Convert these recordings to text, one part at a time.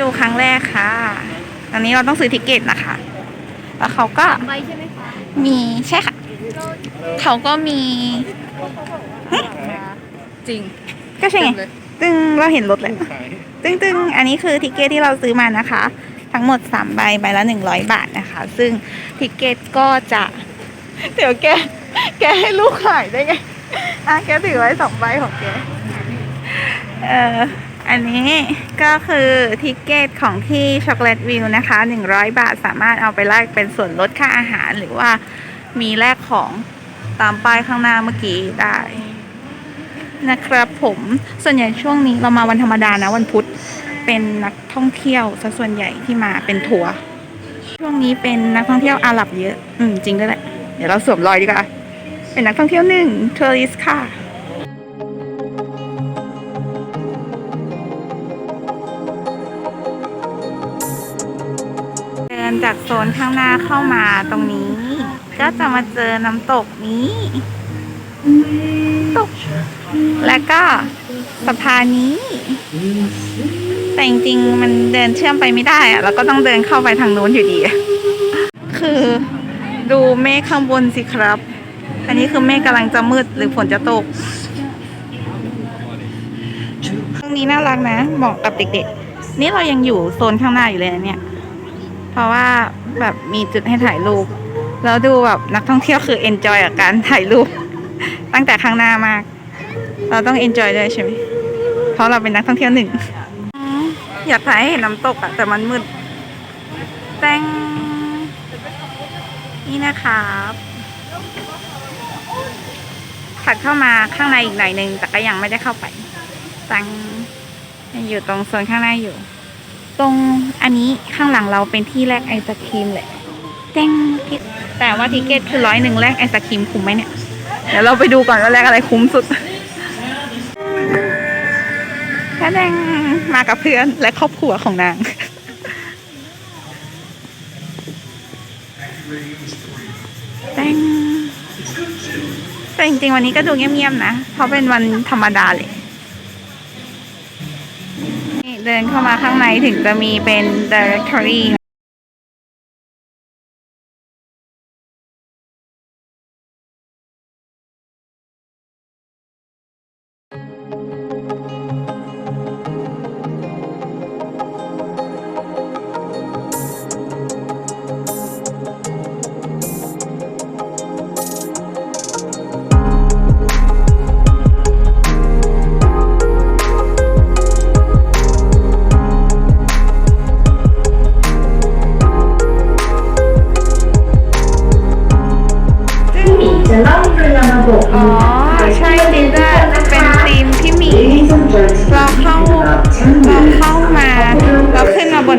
ดูครั้งแรกค่ะ ตอนนี้เราต้องซื้อทิเกตนะคะ แล้วเขาก็ใบใช่ไหมคะมีใช่ค่ะ เขาก็มีจริงก็ใช่ไงตึงเราเห็นรถเลยตึงตึงอันนี้คือทิเกตที่เราซื้อมานะคะ ทั้งหมด3ใบใบละ100บาทนะคะ ซึ่งทิเกตก็จะเดี๋ยวแกแกให้ลูกขายได้ไงอะแกถือไว้สองใบของแกเอ่อ อันนี้ก็คือทิเกตของที่ช็อกโกแลตวิวนะคะ 100 บาทสามารถเอาไปแลกเป็นส่วนลดค่าอาหารหรือว่ามีแลกของตามป้ายข้างหน้าเมื่อกี้ได้นะครับผมส่วนใหญ่ช่วงนี้เรามาวันธรรมดานะวันพุธเป็นนักท่องเที่ยวซะส่วนใหญ่ที่มาเป็นทัวร์ช่วงนี้เป็นนักท่องเที่ยวอาหรับเยอะ อืมจริงด้วยแหละ เดี๋ยวเราสวมรอยดีกว่า เป็นนักท่องเที่ยวหนึ่งทัวริสค่ะ จากโซนข้างหน้าเข้ามาตรงนี้ ก็จะมาเจอน้ำตกนี้ตก แล้วก็สะพานนี้ แต่จริงๆ มันเดินเชื่อมไปไม่ได้อะเราก็ต้องเดินเข้าไปทางนู้นอยู่ดี คือดูเมฆข้างบนสิครับ อันนี้คือเมฆกำลังจะมืดหรือฝนจะตกตรงนี้น่ารักนะเหมาะกับเด็กๆ นี่เรายังอยู่โซนข้างหน้าอยู่เลยนะเนี่ย เพราะว่าแบบมีจุดให้ถ่ายรูป แล้วดูแบบนักท่องเที่ยวคือเอนจอยกับการถ่ายรูป ตั้งแต่ข้างหน้ามาก เราต้องเอนจอยด้วยใช่ไหมเพราะเราเป็นนักท่องเที่ยวหนึ่ง อยากถ่ายให้เห็นน้ำตกอะแต่มันมืดแตงนี่นะครับถัดเข้ามาข้างในอีกหน่อยหนึ่งแต่ก็ยังไม่ได้เข้าไปตังยังอยู่ตรงโซนข้างหน้าอยู่ ตรงอันนี้ข้างหลังเราเป็นที่แลกไอศครีมแหละแตงแต่ว่าทิเกตคือร้อยหนึ่งแลกไอศครีมคุ้มไหมเนี่ย เดี๋ยวเราไปดูก่อนว่าแลกอะไรคุ้มสุดแค่แดงมากับเพื่อนและครอบครัวของนาง แตงแต่จริงๆวันนี้ก็ดูเงียบๆนะ เพราะเป็นวันธรรมดาเลย เดินเข้ามาข้างในถึงจะมีเป็น directory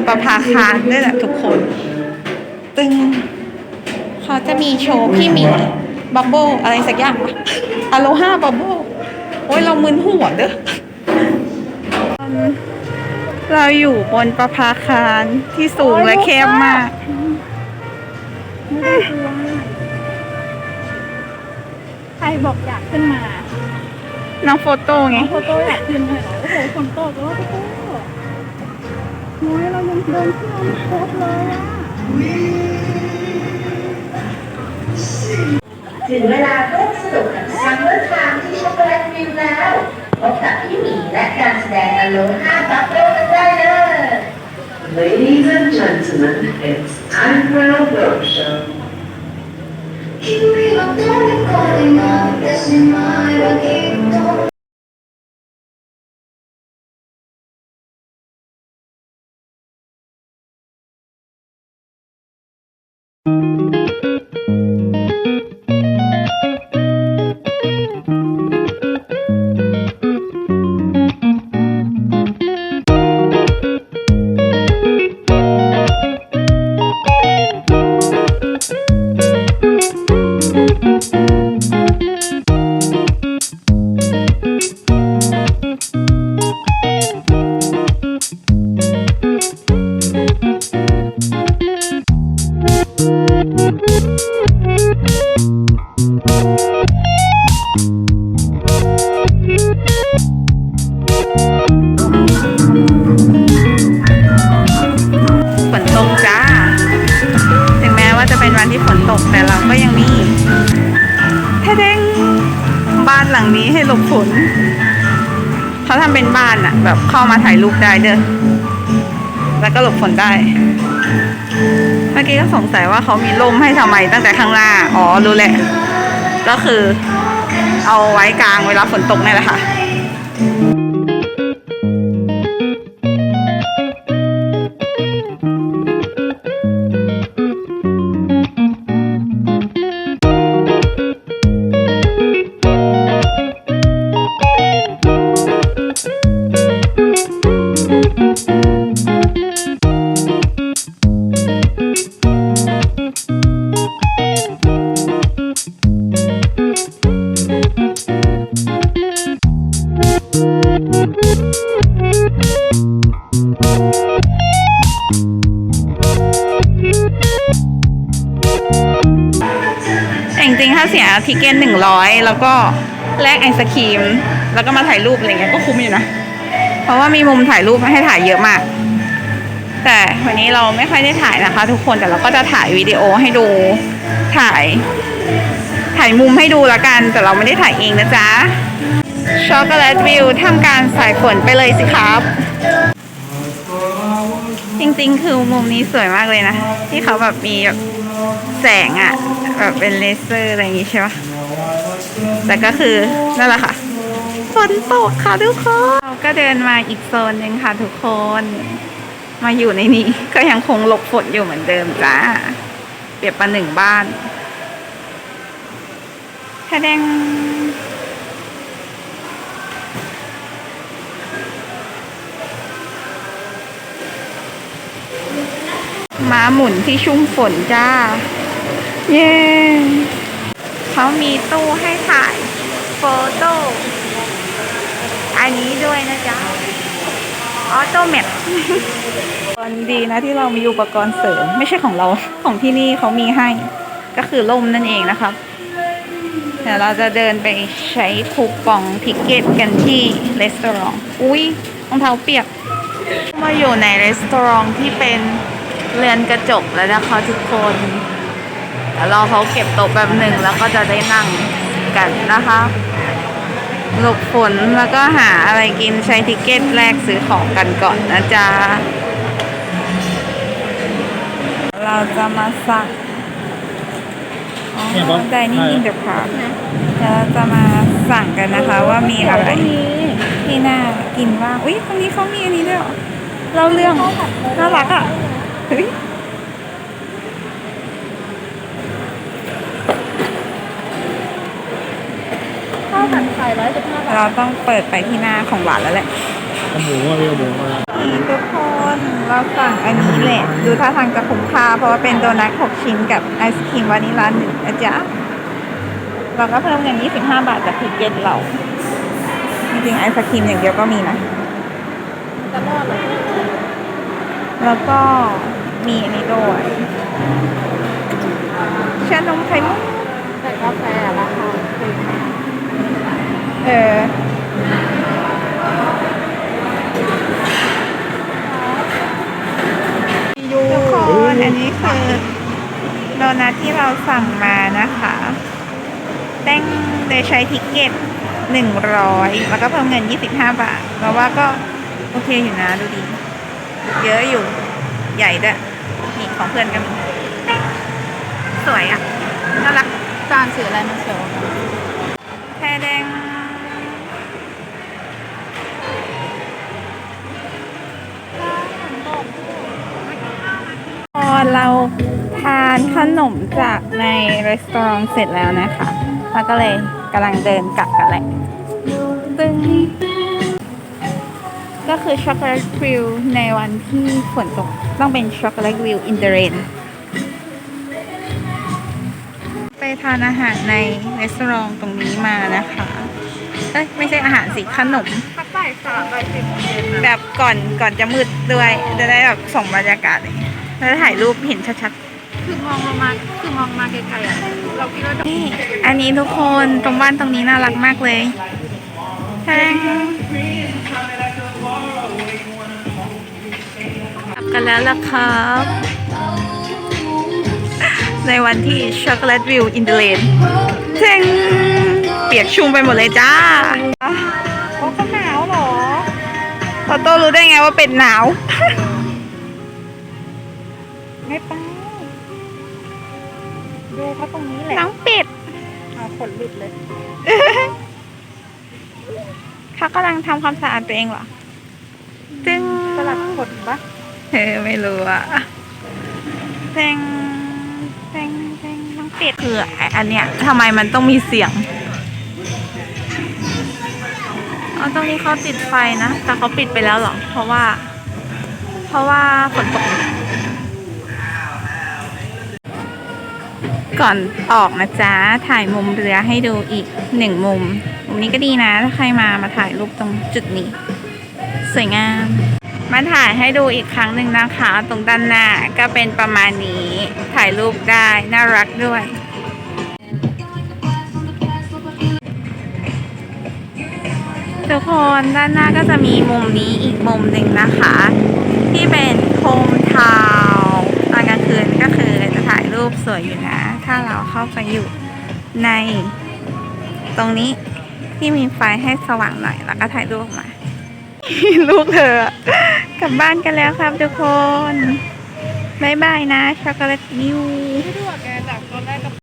ประภาคารด้วยแหละทุกคน ตึงเขาจะมีโชว์พี่หมีบับเบิลอะไรสักอย่างปะอโลฮาบับเบิลโอ้ยเรามึนหัวเด้อเราอยู่บนประภาคารที่สูงและแคบมากใครบอกอยากขึ้นมา น้องโฟโต้ไง โฟโต้อยากขึ้นเลยเหรอโอ้โหฝนตกแล้วโฟโต้ โอยเรายังเดินขึ้นไม่ครบเลยอะถึงเวลาร่วมสนุกกับซัมเมอร์ทามที่ช็อกโกแลตวิวแล้วพบกับพี่หมีและการแสดงอโลฮาบัฟโฟ่กันได้เลย Ladies and gentlemen, it's time for a workshop. 君は誰かになってしまえば ที่ฝนตกแต่เราก็ยังมีเท่เด้งบ้านหลังนี้ให้หลบฝนเขาทำเป็นบ้านอะแบบเข้ามาถ่ายรูปได้เด้อแล้วก็หลบฝนได้ เมื่อกี้ก็สงสัยว่าเขามีร่มให้ทำไมตั้งแต่ข้างล่างอ๋อรู้แหละ ก็คือ เอาไว้กลางเวลาฝนตกนี่แหละค่ะ แล้วก็แลกไอศครีม แล้วก็มาถ่ายรูปอะไรเงี้ยก็คุ้มอยู่นะ เพราะว่ามีมุมถ่ายรูปให้ถ่ายเยอะมาก แต่วันนี้เราไม่ค่อยได้ถ่ายนะคะ ทุกคนแต่เราก็จะถ่ายวิดีโอให้ดูถ่าย ถ่ายมุมให้ดูละกัน แต่เราไม่ได้ถ่ายเองนะจ๊ะช็อกโกแลตวิวทำการสายฝนไปเลยสิครับ จริงๆ คือมุมนี้สวยมากเลยนะ ที่เขาแบบมีแบบแสงอะแบบเป็นเลเซอร์อะไรอย่างงี้ใช่ปะ แต่ก็คือนั่นแหละค่ะฝนตกค่ะทุกคนเราก็เดินมาอีกโซนหนึ่งค่ะทุกคน มาอยู่ในนี้ ก็ยังคงหลบฝนอยู่เหมือนเดิมจ้าเปรียบประหนึ่งบ้านแสดงม้าหมุนที่ชุ่มฝนจ้า เย้ เขามีตู้ให้ถ่ายโฟโต้อันนี้ด้วยนะจ๊ะออโตแมทวันดีนะที่เรามีอุปกรณ์เสริม ไม่ใช่ของเราของที่นี่เขามีให้ ก็คือล่มนั่นเองนะครับเดี๋ยวเราจะเดินไปใช้คูปองทิกเก็ตกันที่รีสอร์ทอุ้ยรองเท้าเปียก มาอยู่ในรีสอร์ทที่เป็นเรือนกระจกแล้วนะคะทุกคน ดี๋ยวรอเขาเก็บโต๊ะแบบหนึ่งแล้วก็จะได้นั่งกันนะคะหลบฝนแล้วก็หาอะไรกินใช้ทิกเก็ตแลกซื้อของกันก่อนนะจ๊ะ เราจะมาสั่งอ๋อ Dining in the Park เดี๋ยวเราจะมาสั่งกันนะคะว่ามีอะไรที่น่ากินบ้างอุ้ยตรงนี้เขามีอันนี้ด้วยเหรอเล่าเรื่องน่ารักอะเฮ้ย ข้าวผัดไข่ ร้อยสิบห้าบาทเราต้องเปิดไปที่หน้าของหวานแล้วแหละเอาหมูมาพี่เอาหมูมานี่ทุกคนเราสั่งอันนี้แหละ ดูท่าทางจะคุ้มค่าเพราะว่าเป็นโดนัท6ชิ้นกับไอศครีมวานิลลาหนึ่งนะจ๊ะเราก็เพิ่มเงิน25บาทจากทิเก็ตเรา จริงๆไอศครีมอย่างเดียวก็มีนะจะรอดเหรอแล้วก็มีอันนี้ด้วยชานมไข่มุกแต่กาแฟราคาถูก เออทุกคนอันนี้คือโดนัทที่เราสั่งมานะคะแต้งโดยใช้ทิกเก็ตหนึ่งร้อยแล้วก็เพิ่มเงินยี่สิบห้าบาทเราว่าก็โอเคอยู่นะดูดี เยอะอยู่ใหญ่ด้วยนี่ของเพื่อนก็มีสวยอะน่ารักจานสีอะไรมันเขีย รีสอร์ทเสร็จแล้วนะคะเราก็เลยกำลังเดินกลับกันแหละตึงก็คือช็อกโกแลตวิวในวันที่ฝนตก ต้องเป็นช็อกโกแลตวิวอินเดเรนไปทานอาหารในรีสอร์ทตรงนี้มานะคะ เอ้ย ไม่ใช่อาหารสิขนมพักบ่ายสามบ่ายสี่โมงเย็นนะแบบก่อนก่อนจะมืดด้วย จะได้แบบส่งบรรยากาศเงี้ยแล้วถ่ายรูปเห็นชัด คือมองลงมาคือมองมาไกลๆอะเราคิดว่าๆนี่อันนี้ทุกคนตรงบ้านตรงนี้น่ารักมากเลยแทงกลับกันแล้วล่ะครับ ในวันที่ช็อกโกแลตวิวอินเดเลนเจงเปียกชุ่มไปหมดเลยจ้าโอ้เขาหนาวเหรอพอโต้รู้ได้ไงว่าเป็ดหนาว ไม่ ไปดูเขาตรงนี้แหละน้องเป็ดเอาขนหลุดเลยเขากำลังทำความสะอาดตัวเองเหรอจึงสลัดขนปะเออไม่รู้อะแตงแตงแตงน้องเป็ดคือไอ้อันเนี้ยทำไมมันต้องมีเสียงอ๋อตรงนี้เขาติดไฟนะ แต่เขาปิดไปแล้วเหรอ เพราะว่า เพราะว่าฝนตก ก่อนออกนะจ๊ะถ่ายมุมเรือให้ดูอีกหนึ่งมุม มุมนี้ก็ดีนะ ถ้าใครมามาถ่ายรูปตรงจุดนี้ สวยงาม มาถ่ายให้ดูอีกครั้งหนึ่งนะคะ ตรงด้านหน้าก็เป็นประมาณนี้ ถ่ายรูปได้น่ารักด้วยทุกคนด้านหน้าก็จะมีมุมนี้อีกมุมหนึ่งนะคะ ที่เป็นโฮมทาวน์ตอนกลางคืนก็คือจะถ่ายรูปสวยอยู่นะ ถ้า เข้าไปอยู่ใน ตรงนี้ที่มีไฟให้สว่างหน่อยแล้วก็ถ่ายรูปมา ลูกเธอกลับบ้านกันแล้วครับทุกคนบายบายนะช็อกโกแลตนิว